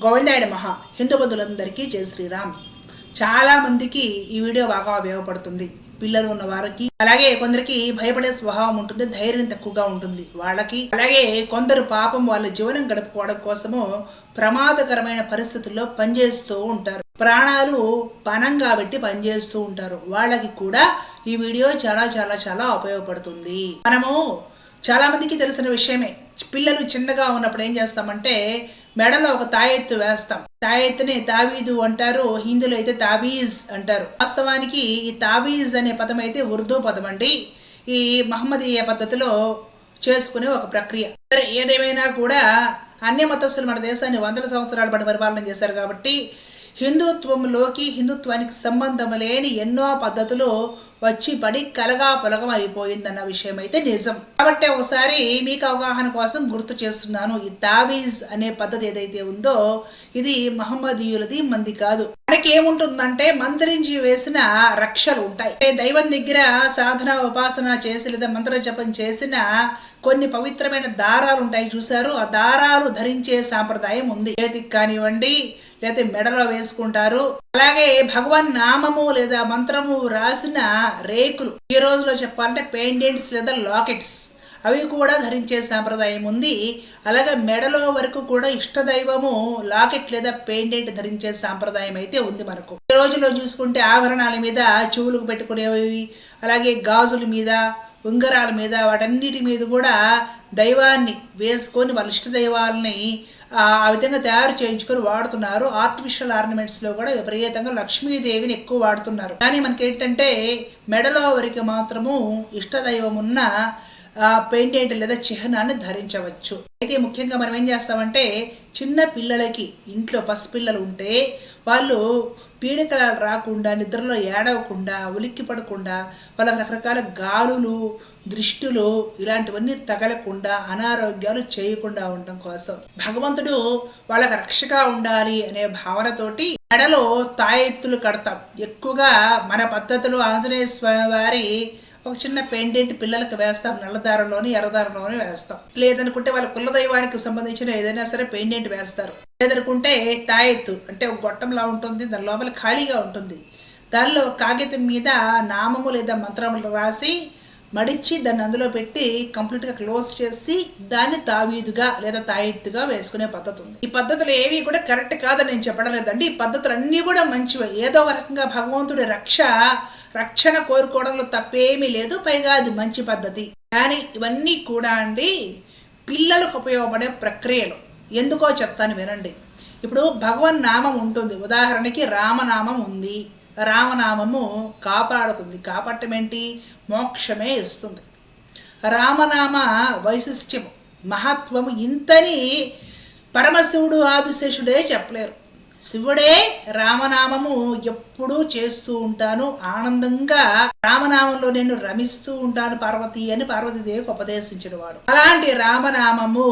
గోవిందాయుడు మహా హిందూ బంధువులందరికీ జై శ్రీరామ్. చాలామందికి ఈ వీడియో బాగా ఉపయోగపడుతుంది. పిల్లలు ఉన్న వారికి అలాగే కొందరికి భయపడే స్వభావం ఉంటుంది ధైర్యం తక్కువగా ఉంటుంది. వాళ్ళకి అలాగే కొందరు పాపం వాళ్ళ జీవనం గడుపుకోవడం కోసము ప్రమాదకరమైన పరిస్థితుల్లో పనిచేస్తూ ఉంటారు. ప్రాణాలు పనంగా పెట్టి పనిచేస్తూ ఉంటారు. వాళ్ళకి కూడా ఈ వీడియో చాలా చాలా చాలా ఉపయోగపడుతుంది. మనము చాలా మందికి తెలిసిన విషయమే. పిల్లలు చిన్నగా ఉన్నప్పుడు ఏం చేస్తామంటే మెడలో ఒక తాయెత్తు వేస్తాం. తాయెత్తుని తావీదు అంటారు. హిందీలో అయితే తాబీజ్ అంటారు. వాస్తవానికి ఈ తాబీజ్ అనే పదం అయితే ఉర్దూ పదం అండి. ఈ మహమ్మదీయ పద్ధతిలో చేసుకునే ఒక ప్రక్రియ. సరే ఏదేమైనా కూడా అన్ని మతస్థులు మన దేశాన్ని వందల సంవత్సరాల పాటు పరిపాలన చేశారు కాబట్టి హిందుత్వంలోకి హిందుత్వానికి సంబంధం లేని ఎన్నో పద్ధతులు వచ్చి పడి కలగా పొలగం అయిపోయిందన్న విషయం అయితే నిజం. కాబట్టి ఒకసారి మీకు అవగాహన కోసం గుర్తు చేస్తున్నాను ఈ తావీజ్ అనే పద్ధతి ఏదైతే ఉందో ఇది మహమ్మదీయులది మంది కాదు. మనకి ఏముంటుందంటే మంత్రించి వేసిన రక్షలు ఉంటాయి. దైవం దగ్గర సాధన ఉపాసన చేసి లేదా మంత్ర జపం చేసిన కొన్ని పవిత్రమైన దారాలు ఉంటాయి. చూసారు ఆ దారాలు ధరించే సాంప్రదాయం ఉంది. చేతికి కానివ్వండి లేకపోతే మెడలో వేసుకుంటారు. అలాగే భగవాన్ నామము లేదా మంత్రము రాసిన రేకులు. ఈ రోజులో చెప్పాలంటే పెయిండెంట్స్ లేదా లాకెట్స్. అవి కూడా ధరించే సాంప్రదాయం ఉంది. అలాగే మెడలో వరకు కూడా ఇష్టదైవము లాకెట్ లేదా పెయిండెంట్ ధరించే సాంప్రదాయం అయితే ఉంది మనకు. ఈ రోజుల్లో చూసుకుంటే ఆభరణాల మీద చెవులకు పెట్టుకునేవి అలాగే గాజుల మీద ఉంగరాల మీద వాటన్నిటి మీద కూడా దైవాన్ని వేసుకొని వాళ్ళ ఇష్ట దైవాలని ఆ విధంగా తయారు చేయించుకొని వాడుతున్నారు. ఆర్టిఫిషియల్ ఆర్నమెంట్స్లో కూడా విపరీతంగా లక్ష్మీదేవిని ఎక్కువ వాడుతున్నారు. కానీ మనకి ఏంటంటే మెడలో వరకు మాత్రము ఇష్టదైవం ఉన్న పెయింటెంట్ లేదా చిహ్నాన్ని ధరించవచ్చు. అయితే ముఖ్యంగా మనం ఏం చేస్తామంటే చిన్న పిల్లలకి ఇంట్లో పసిపిల్లలు ఉంటే వాళ్ళు పీడకలాలు రాకుండా నిద్రలో ఏడవకుండా ఉలిక్కి పడకుండా వాళ్ళకి రకరకాల గాలులు దృష్టులు ఇలాంటివన్నీ తగలకుండా అనారోగ్యాలు చేయకుండా ఉండడం కోసం. భగవంతుడు వాళ్ళకి రక్షగా ఉండాలి అనే భావనతోటి మెడలో తాయెత్తులు కడతాం. ఎక్కువగా మన పద్ధతిలో ఆంజనేయ స్వామి వారి ఒక చిన్న పెండెంట్ పిల్లలకు వేస్తాం నల్లదారంలోని ఎర్రదారంలోని వేస్తాం. లేదనుకుంటే వాళ్ళ కులదైవానికి సంబంధించిన ఏదైనా సరే పెండెంట్ వేస్తారు. లేదనుకుంటే తాయెత్తు అంటే ఒక గొట్టంలా ఉంటుంది దాని లోపల ఖాళీగా ఉంటుంది. దానిలో కాగితం మీద నామము లేదా మంత్రములు రాసి మడిచి దాన్ని అందులో పెట్టి కంప్లీట్గా క్లోజ్ చేసి దాన్ని తావీదుగా లేదా తాయెత్తుగా వేసుకునే పద్ధతి ఉంది. ఈ పద్ధతులు ఏవి కూడా కరెక్ట్ కాదని నేను చెప్పడం లేదండి. ఈ పద్ధతులు అన్నీ కూడా మంచివి. ఏదో ఒక రకంగా భగవంతుడి రక్ష రక్షణ కోరుకోవడంలో తప్పేమీ లేదు పైగా అది మంచి పద్ధతి. కానీ ఇవన్నీ కూడా అండి పిల్లలకు ఉపయోగపడే ప్రక్రియలు. ఎందుకో చెప్తాను వినండి. ఇప్పుడు భగవన్ నామం ఉంటుంది. ఉదాహరణకి రామనామం ఉంది. రామనామము కాపాడుతుంది. కాపాడటం ఏంటి? మోక్షమే ఇస్తుంది. రామనామ వైశిష్ట్యము మహత్వము ఇంతని పరమశివుడు ఆదిశేషుడే చెప్పలేరు. శివుడే రామనామము ఎప్పుడూ చేస్తూ ఉంటాను. ఆనందంగా రామనామంలో నేను రమిస్తూ ఉంటాను పార్వతి అని పార్వతీదేవికి ఉపదేశించిన వాడు అలాంటి రామనామము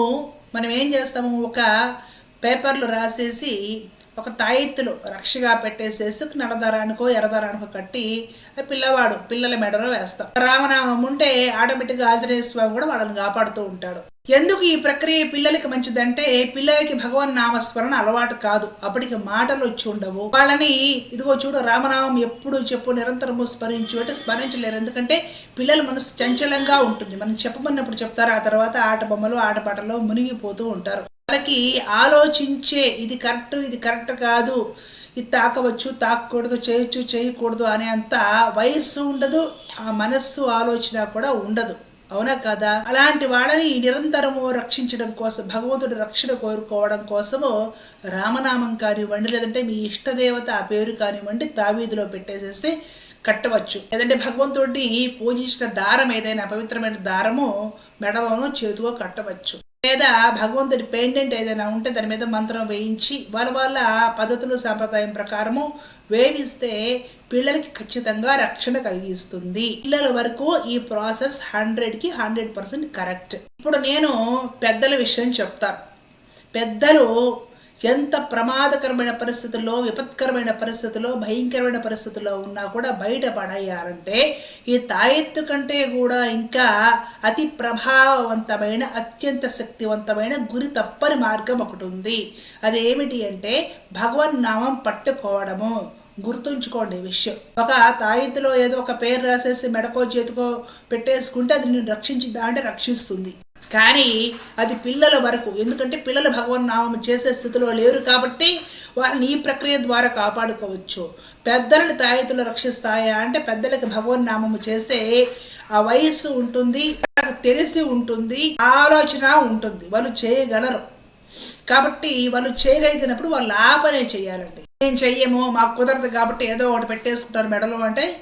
మనం ఏం చేస్తాము? ఒక పేపర్లు రాసేసి ఒక తాయెత్తులు రక్షగా పెట్టేసేసి నడదరానికో ఎరదరానికో కట్టి పిల్లవాడు పిల్లల మెడలో వేస్తాం. రామనామం ఉంటే ఆటోమేటిక్గా ఆంజనేయ స్వామి కూడా వాళ్ళని కాపాడుతూ ఉంటాడు. ఎందుకు ఈ ప్రక్రియ పిల్లలకి మంచిదంటే పిల్లలకి భగవన్ నామస్మరణ అలవాటు కాదు. అప్పటికి మాటలు వచ్చి ఉండవు. వాళ్ళని ఇదిగో చూడు రామనామం ఎప్పుడు చెప్పు నిరంతరము స్మరించు అంటే స్మరించలేరు. ఎందుకంటే పిల్లల మనసు చంచలంగా ఉంటుంది. మనం చెప్పమన్నప్పుడు చెప్తారు ఆ తర్వాత ఆట బొమ్మలు ఆటపాటల్లో మునిగిపోతూ ఉంటారు. వాళ్ళకి ఆలోచించే ఇది కరెక్ట్ ఇది కరెక్ట్ కాదు ఇది తాకవచ్చు తాకకూడదు చేయొచ్చు చేయకూడదు అనే అంత వయస్సు ఉండదు ఆ మనస్సు ఆలోచన కూడా ఉండదు. అవునా కదా? అలాంటి వాళ్ళని నిరంతరము రక్షించడం కోసం భగవంతుడి రక్షణ కోరుకోవడం కోసము రామనామం కానివ్వండి లేదంటే మీ ఇష్టదేవత ఆ పేరు కానివ్వండి తావీధిలో పెట్టేసేస్తే కట్టవచ్చు. లేదంటే భగవంతుడిని పూజించిన దారం ఏదైనా పవిత్రమైన దారము మెడలోనో చేతిలో కట్టవచ్చు. లేదా భగవంతుడి పెయింటెంట్ ఏదైనా ఉంటే దాని మీద మంత్రం వేయించి వాళ్ళ వాళ్ళ పద్ధతులు సాంప్రదాయం ప్రకారము వేవిస్తే పిల్లలకి ఖచ్చితంగా రక్షణ కలిగిస్తుంది. పిల్లల వరకు ఈ ప్రాసెస్ హండ్రెడ్కి హండ్రెడ్ పర్సెంట్ కరెక్ట్. ఇప్పుడు నేను పెద్దల విషయం చెప్తాను పెద్దలు ఎంత ప్రమాదకరమైన పరిస్థితుల్లో విపత్కరమైన పరిస్థితుల్లో భయంకరమైన పరిస్థితుల్లో ఉన్నా కూడా బయటపడేయాలంటే ఈ తాయెత్తు కంటే కూడా ఇంకా అతి ప్రభావవంతమైన అత్యంత శక్తివంతమైన గురి తప్పని మార్గం ఒకటి ఉంది. అదేమిటి అంటే భగవన్ నామం పట్టుకోవడము. గుర్తుంచుకోండి విషయం. ఒక తాయెత్తులో ఏదో ఒక పేరు రాసేసి మెడకో చేతికో పెట్టేసుకుంటే అది నేను రక్షించిందా అంటే రక్షిస్తుంది. కానీ అది పిల్లల వరకు ఎందుకంటే పిల్లలు భగవన్ నామం చేసే స్థితిలో లేరు కాబట్టి వారిని ఈ ప్రక్రియ ద్వారా కాపాడుకోవచ్చు. పెద్దలను తాయితులు రక్షిస్తాయా? అంటే పెద్దలకి భగవన్ నామము చేస్తే ఆ వయస్సు ఉంటుంది తెలిసి ఉంటుంది ఆలోచన ఉంటుంది. వాళ్ళు చేయగలరు. కాబట్టి వాళ్ళు చేయగలిగినప్పుడు వాళ్ళు ఆ పనే చేయాలండి. ఏం చెయ్యము? మాకు కుదరదు కాబట్టి ఏదో ఒకటి పెట్టేసుకుంటారు మెడలో అంటే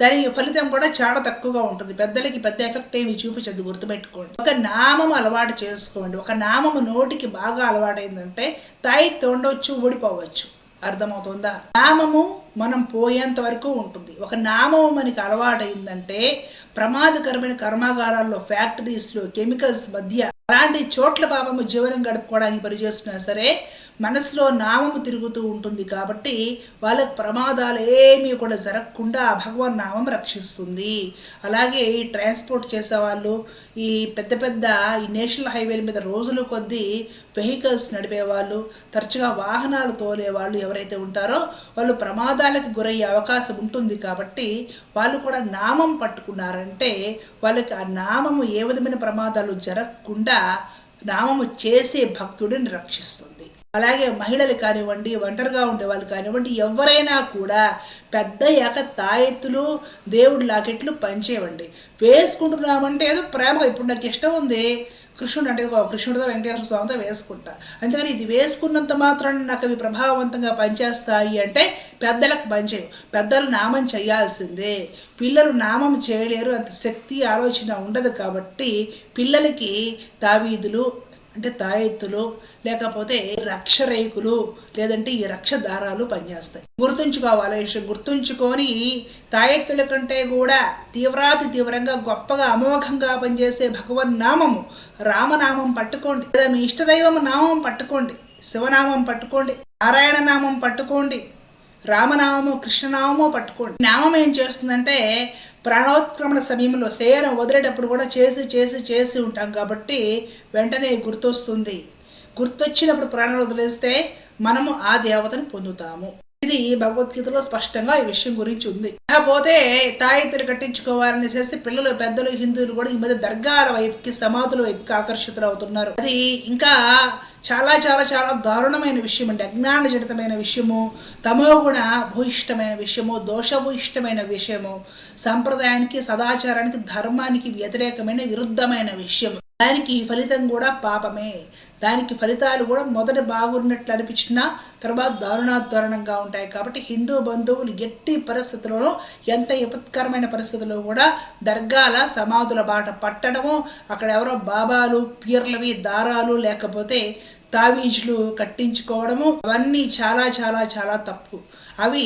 దాని ఫలితం కూడా చాలా తక్కువగా ఉంటుంది. పెద్దలకి పెద్ద ఎఫెక్ట్ ఏమి చూపించదు గుర్తుపెట్టుకోండి. ఒక నామం అలవాటు చేసుకోండి. ఒక నామము నోటికి బాగా అలవాటైందంటే తాయి తోండవచ్చు ఊడిపోవచ్చు. అర్థమవుతుందా? నామము మనం పోయేంత వరకు ఉంటుంది. ఒక నామము మనకి అలవాటైందంటే ప్రమాదకరమైన కర్మాగారాల్లో ఫ్యాక్టరీస్లో కెమికల్స్ మధ్య అలాంటి చోట్ల పాపము జీవనం గడుపుకోవడానికి పనిచేస్తున్నా సరే మనసులో నామము తిరుగుతూ ఉంటుంది కాబట్టి వాళ్ళకి ప్రమాదాలు ఏమీ కూడా జరగకుండా భగవాన్ నామం రక్షిస్తుంది. అలాగే ఈ ట్రాన్స్పోర్ట్ చేసేవాళ్ళు ఈ పెద్ద పెద్ద ఈ నేషనల్ హైవేల మీద రోజులు కొద్దీ వెహికల్స్ నడిపేవాళ్ళు తరచుగా వాహనాలు తోలేవాళ్ళు ఎవరైతే ఉంటారో వాళ్ళు ప్రమాదాలకు గురయ్యే అవకాశం ఉంటుంది కాబట్టి వాళ్ళు కూడా నామం పట్టుకున్నారంటే వాళ్ళకి ఆ నామము ఏ విధమైన ప్రమాదాలు జరగకుండా నామము చేసే భక్తుడిని రక్షిస్తుంది. అలాగే మహిళలు కానివ్వండి ఒంటరిగా ఉండే వాళ్ళు కానివ్వండి ఎవరైనా కూడా పెద్ద యాక తాయెత్తులు దేవుడి లాకెట్లు పంచేయండి వేసుకుంటున్నామంటే ఏదో ప్రేమగా ఇప్పుడు నాకు ఇష్టం ఉంది కృష్ణుడు అంటే కృష్ణుడితో వెంకటేశ్వర స్వామితో వేసుకుంటా. అంతేగాని ఇది వేసుకున్నంత మాత్రం నాకు అవి ప్రభావవంతంగా పనిచేస్తాయి అంటే పెద్దలకు పనిచేయవు పెద్దలు నామం చేయాల్సిందే. పిల్లలు నామం చేయలేరు. అంత శక్తి ఆలోచన ఉండదు కాబట్టి పిల్లలకి తావీదులు అంటే తాయెత్తులు లేకపోతే రక్షరేకులు లేదంటే ఈ రక్ష దారాలు పనిచేస్తాయి. గుర్తుంచుకోవాలి విషయం. గుర్తుంచుకొని తాయెత్తుల కంటే కూడా తీవ్రాతి తీవ్రంగా గొప్పగా అమోఘంగా పనిచేసే భగవన్ నామము రామనామం పట్టుకోండి. లేదా మీ ఇష్టదైవం నామం పట్టుకోండి. శివనామం పట్టుకోండి. నారాయణ నామం పట్టుకోండి. రామనామము కృష్ణనామము పట్టుకోండి. నామం ఏం చేస్తుందంటే ప్రాణోత్క్రమణ సమయంలో శయనం వదిలేటప్పుడు కూడా చేసి చేసి చేసి ఉంటాం కాబట్టి వెంటనే గుర్తొస్తుంది. గుర్తొచ్చినప్పుడు ప్రాణాలు వదిలేస్తే మనము ఆ దేవతను పొందుతాము. ఇది భగవద్గీతలో స్పష్టంగా ఈ విషయం గురించి ఉంది. కాకపోతే తాయితులు కట్టించుకోవాలని చేసి పిల్లలు పెద్దలు హిందువులు కూడా ఈ మధ్య దర్గాల వైపుకి సమాధుల వైపుకి ఆకర్షితులు అవుతున్నారు అది ఇంకా చాలా చాలా చాలా దారుణమైన విషయం అండి అజ్ఞాన జడితమైన విషయము తమోగుణ భూయిష్టమైన విషయము దోషభూయిష్టమైన విషయము సంప్రదాయానికి సదాచారానికి ధర్మానికి వ్యతిరేకమైన విరుద్ధమైన విషయం దానికి ఫలితం కూడా పాపమే. దానికి ఫలితాలు కూడా మొదట బాగున్నట్లు అనిపించినా తర్వాత దారుణాదారుణంగా ఉంటాయి. కాబట్టి హిందూ బంధువులు ఎట్టి పరిస్థితుల్లోనూ ఎంత విపత్కరమైన పరిస్థితుల్లో కూడా దర్గాల సమాధుల బాట పట్టడము అక్కడ ఎవరో బాబాలు పీర్లవి దారాలు లేకపోతే తావీజులు కట్టించుకోవడము అవన్నీ చాలా చాలా చాలా తప్పు. అవి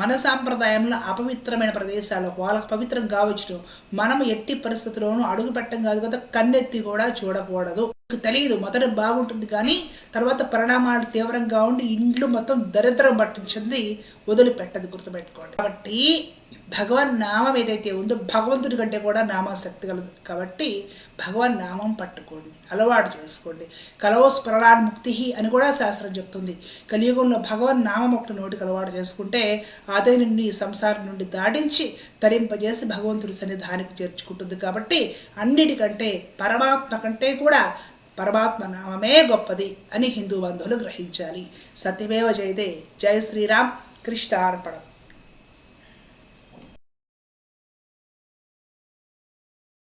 మన సాంప్రదాయంలో అపవిత్రమైన ప్రదేశాలు. వాళ్ళకి పవిత్రం కావచ్చు మనం ఎట్టి పరిస్థితుల్లోనూ అడుగుపెట్టం కాదు కదా కన్నెత్తి కూడా చూడకూడదు. తెలియదు. మొదట బాగుంటుంది కానీ తర్వాత పరిణామాలు తీవ్రంగా ఉండి ఇండ్లు మొత్తం దరిద్రం పట్టించింది వదిలిపెట్టదు గుర్తుపెట్టుకోండి. కాబట్టి భగవాన్ నామం ఏదైతే ఉందో భగవంతుడి కంటే కూడా నామాశక్తి కలదు. కాబట్టి భగవాన్ నామం పట్టుకోండి. అలవాటు చేసుకోండి. కలవో స్మరణాన్ ముక్తి అని కూడా శాస్త్రం చెప్తుంది. కలియుగంలో భగవాన్ నామం ఒకటి నోటికి అలవాటు చేసుకుంటే అదే నుండి సంసారం నుండి దాటించి తరింపజేసి భగవంతుడి సన్నిధానికి చేర్చుకుంటుంది. కాబట్టి అన్నిటికంటే పరమాత్మ కంటే కూడా పరమాత్మ నామమే గొప్పది అని హిందూ బంధువులు గ్రహించాలి. సత్యమేవ జయదే జయ శ్రీరామ్. కృష్ణార్పణం.